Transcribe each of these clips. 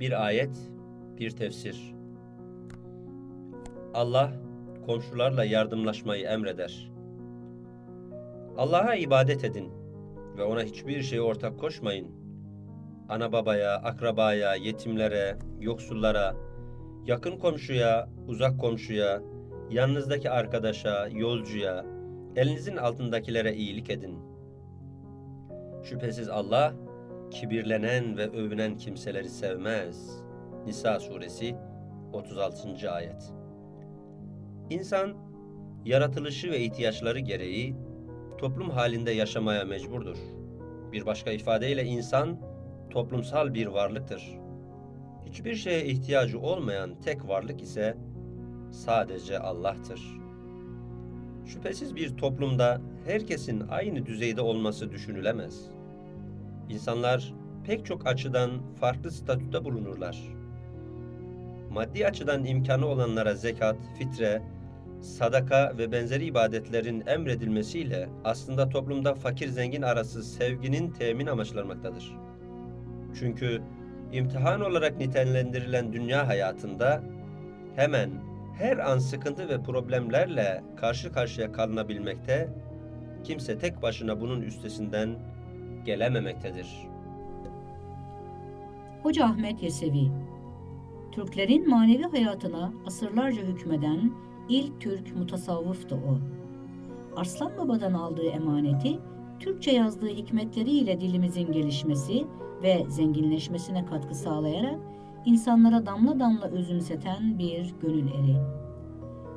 Bir ayet, bir tefsir. Allah komşularla yardımlaşmayı emreder. Allah'a ibadet edin ve ona hiçbir şeye ortak koşmayın. Ana babaya, akrabaya, yetimlere, yoksullara, yakın komşuya, uzak komşuya, yanınızdaki arkadaşa, yolcuya, elinizin altındakilere iyilik edin. Şüphesiz Allah kibirlenen ve övünen kimseleri sevmez. Nisa suresi 36. ayet. İnsan yaratılışı ve ihtiyaçları gereği toplum halinde yaşamaya mecburdur. Bir başka ifadeyle insan toplumsal bir varlıktır. Hiçbir şeye ihtiyacı olmayan tek varlık ise sadece Allah'tır. Şüphesiz bir toplumda herkesin aynı düzeyde olması düşünülemez. İnsanlar pek çok açıdan farklı statüde bulunurlar. Maddi açıdan imkanı olanlara zekat, fitre, sadaka ve benzeri ibadetlerin emredilmesiyle aslında toplumda fakir zengin arası sevginin temin amaçlanmaktadır. Çünkü imtihan olarak nitelendirilen dünya hayatında hemen her an sıkıntı ve problemlerle karşı karşıya kalınabilmekte, kimse tek başına bunun üstesinden gelememektedir. Hoca Ahmet Yesevi Türklerin manevi hayatına asırlarca hükmeden ilk Türk mutasavvıftı o. Arslan Baba'dan aldığı emaneti, Türkçe yazdığı hikmetleriyle dilimizin gelişmesi ve zenginleşmesine katkı sağlayarak insanlara damla damla özümseten bir gönül eri.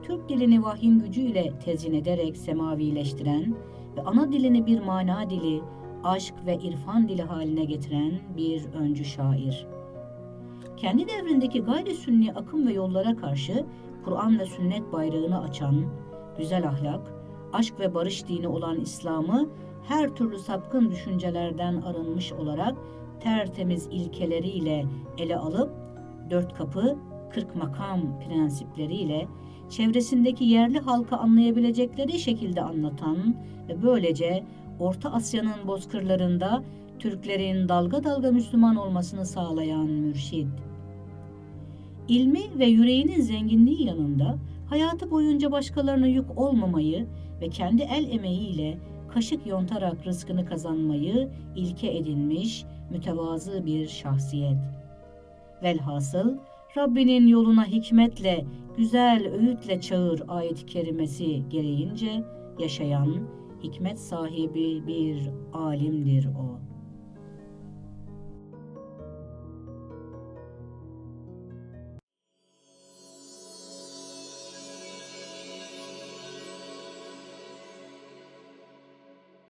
Türk dilini vahyin gücüyle tezyin ederek semavileştiren ve ana dilini bir mana dili, aşk ve irfan dili haline getiren bir öncü şair. Kendi devrindeki gayri sünni akım ve yollara karşı Kur'an ve sünnet bayrağını açan, güzel ahlak, aşk ve barış dini olan İslam'ı her türlü sapkın düşüncelerden arınmış olarak tertemiz ilkeleriyle ele alıp dört kapı, kırk makam prensipleriyle çevresindeki yerli halka anlayabilecekleri şekilde anlatan ve böylece Orta Asya'nın bozkırlarında Türklerin dalga dalga Müslüman olmasını sağlayan mürşid. İlmi ve yüreğinin zenginliği yanında hayatı boyunca başkalarına yük olmamayı ve kendi el emeğiyle kaşık yontarak rızkını kazanmayı ilke edinmiş mütevazı bir şahsiyet. Velhasıl Rabbinin yoluna hikmetle, güzel öğütle çağır ayet-i kerimesi gereğince yaşayan, hikmet sahibi bir alimdir o.''